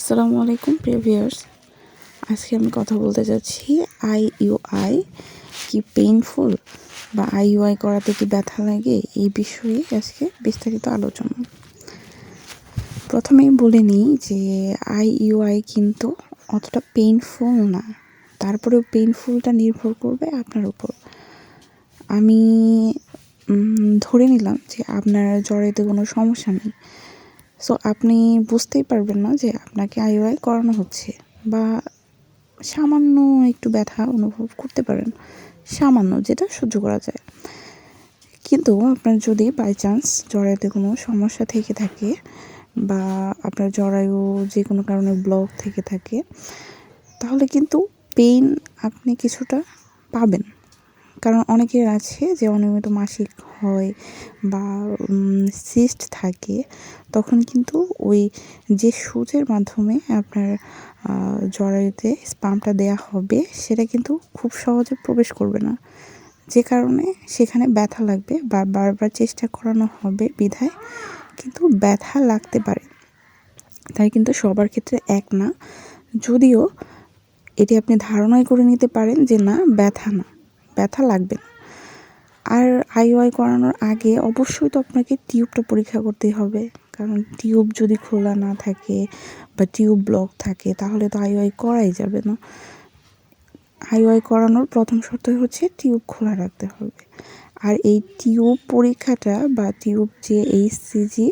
আসসালামু আলাইকুম প্রিভিয়ার্স আজকে আমি কথা বলতে যাচ্ছি আই আই, কি পেইনফুল বা আই আই করাতে কি ব্যথা লাগে, এই বিষয়ে আজকে বিস্তারিত আলোচনা। প্রথমেই বলে নিই যে আই আই কিন্তু অতটা পেইনফুল না। তারপরেও পেইনফুলটা নির্ভর করবে আপনার উপর। আমি ধরে নিলাম যে আপনার জ্বরেতে কোনো সমস্যা নেই। সো আপনি বুঝতেই পারবেন না যে আপনাকে আইওআই করানো হচ্ছে বা সামান্য একটু ব্যথা অনুভব করতে পারেন। সামান্য, যেটা সহ্য করা যায়। কিন্তু আপনার যদি বাই চান্স জরায়ুতে কোনো সমস্যা থেকে থাকে বা আপনার জরায়ু যে কোনো কারণে ব্লক থেকে থাকে, তাহলে কিন্তু পেইন আপনি কিছুটা পাবেন। কারণ অনেকের আছে যে অনিয়মিত মাসিক হয় বা সিস্ট থাকে, তখন কিন্তু ওই যে সুচের মাধ্যমে আপনার জরায়ুতে স্পামটা দেয়া হবে, সেটা কিন্তু খুব সহজে প্রবেশ করবে না। যে কারণে সেখানে ব্যথা লাগবে বা বারবার চেষ্টা করানো হবে বিধায় কিন্তু ব্যথা লাগতে পারে। তাই কিন্তু সবার ক্ষেত্রে এক না। যদিও এটি আপনি ধারণাই করে নিতে পারেন যে না, ব্যথা না। ব্যথা লাগবে না। আর আইওআই করানোর আগে অবশ্যই তো আপনাকে টিউবটা পরীক্ষা করতেই হবে। কারণ টিউব যদি খোলা না থাকে বা টিউব ব্লক থাকে, তাহলে তো আইওআই করাই যাবে না। আইওআই করানোর প্রথম শর্ত হচ্ছে টিউব খোলা রাখতে হবে। আর এই টিউব পরীক্ষাটা বা টিউব যে এইচসিজি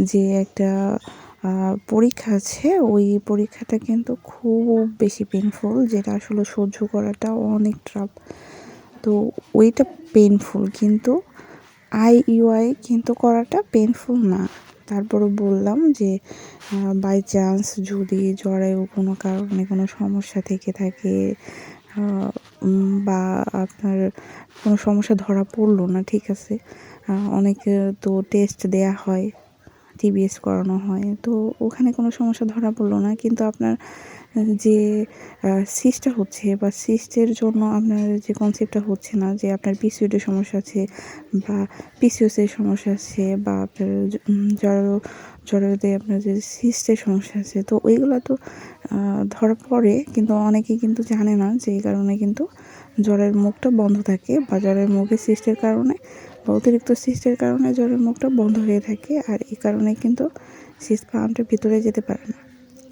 যে একটা পরীক্ষা আছে, ওই পরীক্ষাটা কিন্তু খুব বেশি পেনফুল যেটা আসলে সহ্য করাটা অনেক ট্রাপ তো ওইটা পেনফুল কিন্তু আই ইউআই কিন্তু করাটা পেনফুল না। তারপরে বললাম যে বাই চান্স যদি জরায়ু কোনো কারণে কোনো সমস্যা থেকে থাকে বা আপনার কোনো সমস্যা ধরা পড়ল না, ঠিক আছে? অনেকে তো টেস্ট দেয়া হয়। টিবিএস করানো হয়। তো ওখানে কোনো সমস্যা ধরা পড়ল না। কিন্তু আপনার যে সিস্টটা হচ্ছে বা সিস্টের জন্য আপনার যে কনসেপ্টটা হচ্ছে না, যে আপনার পিসিওডের সমস্যা আছে বা পিসিওসের সমস্যা আছে বা আপনার জড় জড়তে আপনার যে সিস্টের সমস্যা আছে, তো ওইগুলো তো ধরা পড়ে। কিন্তু অনেকে কিন্তু জানে না যে কারণে কিন্তু জ্বরের মুখটা বন্ধ থাকে বা জ্বরের মুখে সিস্টের কারণে বা অতিরিক্ত সিস্টের কারণে জ্বরের মুখটা বন্ধ হয়ে থাকে আর এই কারণে কিন্তু সিস্ট পাম্পটা ভিতরে যেতে পারে না।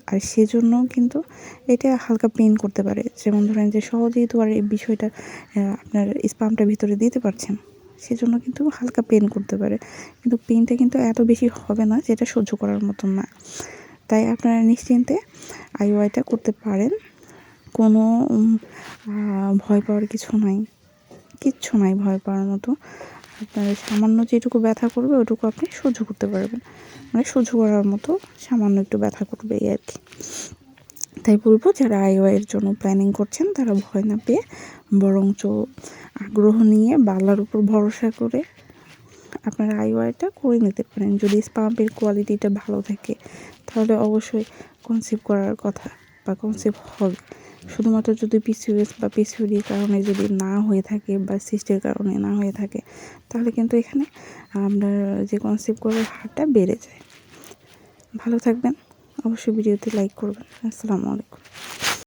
আর সেজন্য কিন্তু এটা হালকা পেন করতে পারে। যেমন ধরেন যে সহজেই তো আর এই বিষয়টা আপনার স্পামটা ভিতরে দিতে পারছেন সেজন্য কিন্তু হালকা পেন করতে পারে। কিন্তু পেনটা কিন্তু এত বেশি হবে না যেটা সহ্য করার মতন না। তাই আপনারা নিশ্চিন্তে আইওয়াইটা করতে পারেন। কোনো ভয় পাওয়ার কিছু নাই। কিচ্ছু নাই ভয় পাওয়ার মতো। আপনার সামান্য যেটুকু ব্যথা করবে, ওটুকু আপনি সহ্য করতে পারবেন। মানে সহ্য করার মতো সামান্য একটু ব্যথা করবে এই আর কি তাই বলব, যারা আইওয়াইয়ের জন্য প্ল্যানিং করছেন, তারা ভয় না পেয়ে বরঞ্চ আগ্রহ নিয়ে বালার উপর ভরসা করে আপনারা আইওয়াইটা করে নিতে পারেন। যদি স্পাম্পের কোয়ালিটিটা ভালো থাকে, তাহলে অবশ্যই কনসিভ করার কথা বা কনসিভ হবে। শুধুমাত্র যদি পিসিওএস বা পিসিওডির কারণে যদি না হয়ে থাকে বা সিস্টের কারণে না হয়ে থাকে, তাহলে কিন্তু এখানে আপনার যে কনসেপ্ট করার হারটা বেড়ে যায়। ভালো থাকবেন, অবশ্যই ভিডিওতে লাইক করবেন। আসসালামু আলাইকুম।